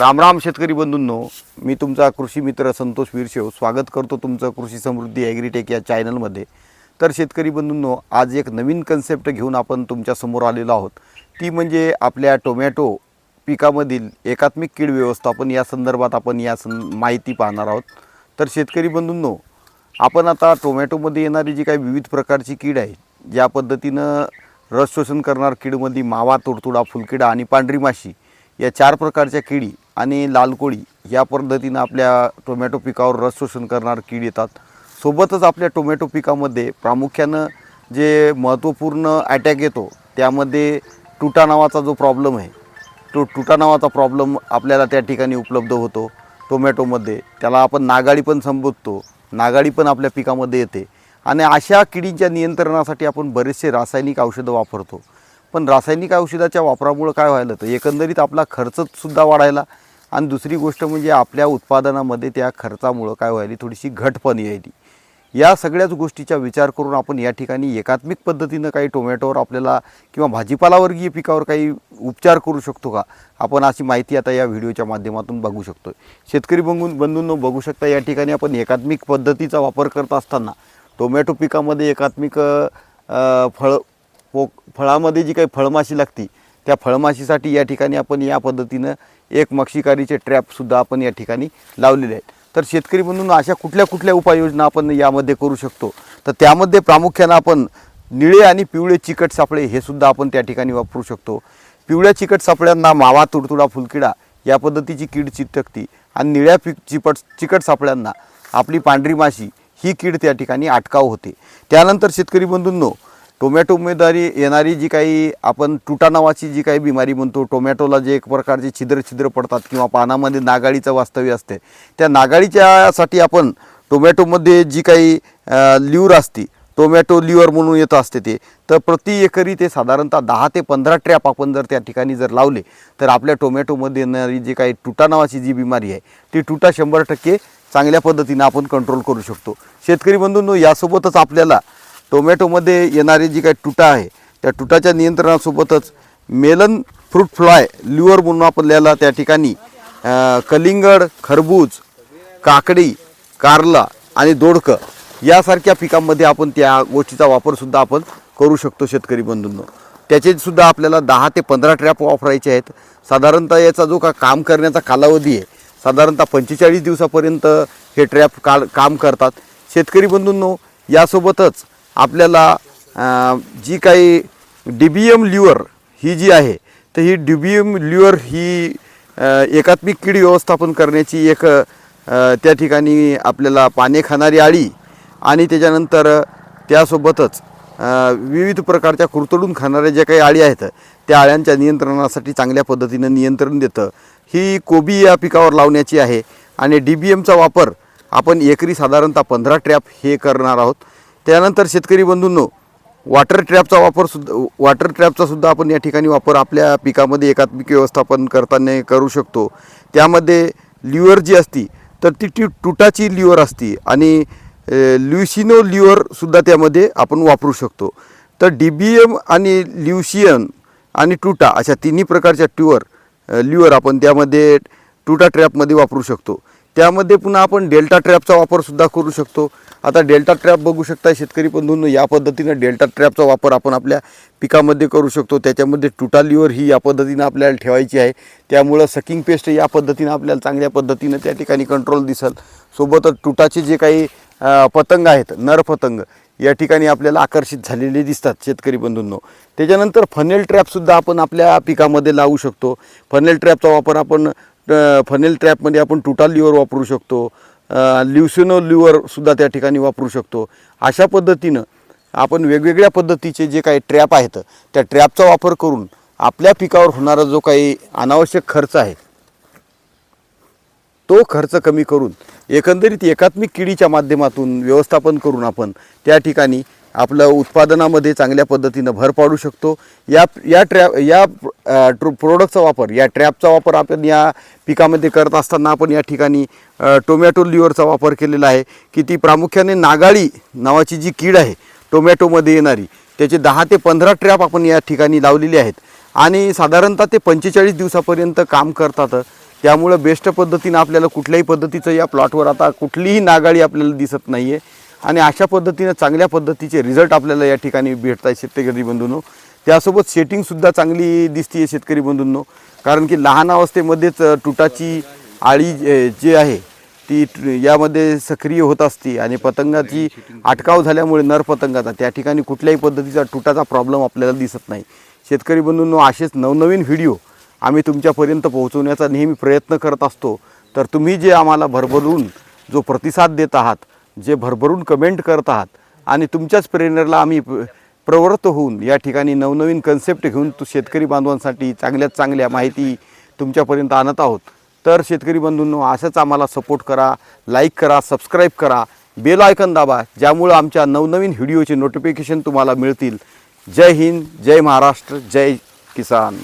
राम राम शेतकरी बंधूंनो मी तुमचा कृषी मित्र संतोष वीरशेव स्वागत करतो तुमचं कृषी समृद्धी ॲग्रीटेक या चॅनलमध्ये. तर शेतकरी बंधूंनो आज एक नवीन कन्सेप्ट घेऊन आपण तुमच्यासमोर आलेलो आहोत. ती म्हणजे आपल्या टोमॅटो पिकामधील एकात्मिक कीड व्यवस्थापन या संदर्भात आपण या सं माहिती पाहणार आहोत. तर शेतकरी बंधूंनो आपण आता टोमॅटोमध्ये येणारी जी काही विविध प्रकारची कीड आहे ज्या पद्धतीनं रस शोषण करणार कीडमध्ये मावा तुडतुडा फुलकिडा आणि पांढरी माशी या चार प्रकारच्या किडी आणि लाल कोळी या पद्धतीनं आपल्या टोमॅटो पिकावर रस शोषण करणार कीड येतात. सोबतच आपल्या टोमॅटो पिकामध्ये प्रामुख्यानं जे महत्त्वपूर्ण अटॅक येतो त्यामध्ये टुटा नावाचा जो प्रॉब्लेम आहे तो टुटा नावाचा प्रॉब्लेम आपल्याला त्या ठिकाणी उपलब्ध होतो टोमॅटोमध्ये. त्याला आपण नागाळी पण संबोधतो नागाळी पण आपल्या पिकामध्ये येते. आणि अशा किडींच्या नियंत्रणासाठी आपण बरेचसे रासायनिक औषधं वापरतो. पण रासायनिक औषधाच्या वापरामुळं काय व्हायला तर एकंदरीत आपला खर्चसुद्धा वाढायला आणि दुसरी गोष्ट म्हणजे आपल्या उत्पादनामध्ये त्या खर्चामुळं काय व्हायली थोडीशी घट पण यायली. या सगळ्याच गोष्टीचा विचार करून आपण या ठिकाणी एकात्मिक पद्धतीनं काही टोमॅटोवर आपल्याला किंवा भाजीपालावर्गीय पिकावर काही उपचार करू शकतो का? आपण अशी माहिती आता या व्हिडिओच्या माध्यमातून बघू शकतो शेतकरी बंधू बंधूंनो बघू शकता या ठिकाणी आपण एकात्मिक पद्धतीचा वापर करत असताना टोमॅटो पिकामध्ये एकात्मिक फळ पो फळामध्ये जी काही फळमाशी लागती त्या फळमाशीसाठी या ठिकाणी आपण या पद्धतीनं एक मक्षिकारीचे ट्रॅपसुद्धा आपण या ठिकाणी लावलेले आहेत. तर शेतकरी म्हणून अशा कुठल्या कुठल्या उपाययोजना आपण यामध्ये करू शकतो? तर त्यामध्ये प्रामुख्यानं आपण निळे आणि पिवळे चिकट सापळे हे सुद्धा आपण त्या ठिकाणी वापरू शकतो. पिवळ्या चिकट सापळ्यांना मावा तुडतुडा फुलकिडा या पद्धतीची कीड चिटकती आणि निळ्या पी चिपट चिकट सापळ्यांना आपली पांढरी माशी ही कीड त्या ठिकाणी अटकाव होते. त्यानंतर शेतकरी बंधूंनो टोमॅटोमेदारी येणारी जी काही आपण टुटा नावाची जी काही बिमारी म्हणतो टोमॅटोला जे एक प्रकारचे छिद्र छिद्र पडतात किंवा पानामध्ये नागाळीचं वास्तव्य असते त्या नागाळीच्यासाठी आपण टोमॅटोमध्ये जी काही लिवर असती टोमॅटो लिव्हर म्हणून येत असते ते तर प्रति एकरी ते साधारणतः दहा ते पंधरा ट्रॅप आपण जर त्या ठिकाणी जर लावले तर आपल्या टोमॅटोमध्ये येणारी जी काही टुटा नावाची जी बिमारी आहे ती टुटा शंभर टक्के चांगल्या पद्धतीनं आपण कंट्रोल करू शकतो. शेतकरी बंधूंनो यासोबतच आपल्याला टोमॅटोमध्ये येणारी जी काही टुटा आहे त्या टुटाच्या नियंत्रणासोबतच मेलन फ्रूट फ्लाय लिव्हर म्हणून आपल्याला त्या ठिकाणी कलिंगड खरबूज काकडी कारला आणि दोडकं यासारख्या पिकांमध्ये आपण त्या गोष्टीचा वापरसुद्धा आपण करू शकतो शेतकरी बंधूंनो. त्याचे सुद्धा आपल्याला दहा ते पंधरा ट्रॅप वापरायचे आहेत. साधारणतः याचा जो का काम करण्याचा कालावधी आहे साधारणतः पंचेचाळीस दिवसापर्यंत हे ट्रॅप का काम करतात. शेतकरी बंधूंनो यासोबतच आपल्याला जी काही डी बी एम ही जी आहे तर ही डी बी एम ही एकात्मिक कीड व्यवस्थापन करण्याची एक त्या ठिकाणी आपल्याला पाने खाणारी आळी आणि त्याच्यानंतर त्यासोबतच विविध प्रकारच्या कुरतडून खाणाऱ्या ज्या काही आळी आहेत त्या आळ्यांच्या नियंत्रणासाठी चांगल्या पद्धतीनं नियंत्रण देतं. ही कोबी या पिकावर लावण्याची आहे आणि डी बी एमचा वापर आपण एकरी साधारणतः पंधरा ट्रॅप हे करणार आहोत. त्यानंतर शेतकरी बंधूंनो वॉटर ट्रॅपचा वापर सुद्धा वॉटर ट्रॅपचा सुद्धा आपण या ठिकाणी वापर आपल्या पिकामध्ये एकात्मिक व्यवस्थापन करताना करू शकतो. त्यामध्ये लिव्हर जी असती तर ती टी टुटाची लिव्हर असती आणि ल्युसिनो लिव्हरसुद्धा त्यामध्ये आपण वापरू शकतो. तर डी बी एम आणि ल्युशियन आणि टुटा अशा तिन्ही प्रकारच्या ट्युअर लिव्हर आपण त्यामध्ये टुटा ट्रॅपमध्ये वापरू शकतो. त्यामध्ये पुन्हा आपण डेल्टा ट्रॅपचा वापरसुद्धा करू शकतो. आता डेल्टा ट्रॅप बघू शकता शेतकरी बंधूंनो या पद्धतीनं डेल्टा ट्रॅपचा वापर आपण आपल्या पिकामध्ये करू शकतो. त्याच्यामध्ये टुटा ही या पद्धतीनं आपल्याला ठेवायची आहे. त्यामुळं सकिंग पेस्ट या पद्धतीनं आपल्याला चांगल्या पद्धतीनं त्या ठिकाणी कंट्रोल दिसल. सोबतच टुटाचे जे काही पतंग आहेत नर पतंग या ठिकाणी आपल्याला आकर्षित झालेले दिसतात शेतकरी बंधूंनो. त्याच्यानंतर फनेल ट्रॅपसुद्धा आपण आपल्या पिकामध्ये लावू शकतो. फनेल ट्रॅपचा वापर आपण फनेल ट्रॅपमध्ये आपण टुटा लिव्हर वापरू शकतो. ल्युसिनो लिव्हरसुद्धा त्या ठिकाणी वापरू शकतो. अशा पद्धतीनं आपण वेगवेगळ्या पद्धतीचे जे काही ट्रॅप आहेत त्या ट्रॅपचा वापर करून आपल्या पिकावर होणारा जो काही अनावश्यक खर्च आहे तो खर्च कमी करून एकंदरीत एकात्मिक किडीच्या माध्यमातून व्यवस्थापन करून आपण त्या ठिकाणी आपलं उत्पादनामध्ये चांगल्या पद्धतीनं भर पाडू शकतो. या या ट्रॅप या ट्रू प्रोडक्टचा वापर या ट्रॅपचा वापर आपण या पिकामध्ये करत असताना आपण या ठिकाणी टोमॅटो लिव्हरचा वापर केलेला आहे की ती प्रामुख्याने नागाळी नावाची जी कीड आहे टोमॅटोमध्ये येणारी त्याचे दहा ते पंधरा ट्रॅप आपण या ठिकाणी लावलेले आहेत. आणि साधारणतः ते पंचेचाळीस दिवसापर्यंत काम करतात. त्यामुळं बेस्ट पद्धतीनं आपल्याला कुठल्याही पद्धतीचं या प्लॉटवर आता कुठलीही नागाळी आपल्याला दिसत नाही आहे आणि अशा पद्धतीनं चांगल्या पद्धतीचे रिझल्ट आपल्याला या ठिकाणी भेटत आहे शेतकरी बंधूंनो. त्यासोबत सेटिंगसुद्धा चांगली दिसते शेतकरी बंधूंनो. कारण की लहान अवस्थेमध्येच तुटाची आळी जे जी आहे ती यामध्ये सक्रिय होत असते आणि पतंगाची अटकाव झाल्यामुळे नर पतंगाचा त्या ठिकाणी कुठल्याही पद्धतीचा तुटाचा प्रॉब्लेम आपल्याला दिसत नाही. शेतकरी बंधूंनो असेच नवनवीन व्हिडिओ आम्ही तुमच्यापर्यंत पोहोचवण्याचा नेहमी प्रयत्न करत असतो. तर तुम्ही जे आम्हाला भरभरून जो प्रतिसाद देत आहात जे भरभरून कमेंट करत आहात आणि तुमच्याच प्रेरणेला आम्ही प्रवृत्त होऊन या ठिकाणी नवनवीन कन्सेप्ट घेऊन तो शेतकरी बांधवांसाठी चांगल्यात चांगल्या माहिती तुमच्यापर्यंत आणत आहोत. तर शेतकरी बंधूंनो असंच आम्हाला सपोर्ट करा लाईक करा सबस्क्राईब करा बेल आयकन दाबा ज्यामुळं आमच्या नवनवीन व्हिडिओचे नोटिफिकेशन तुम्हाला मिळतील. जय हिंद जय महाराष्ट्र जय किसान.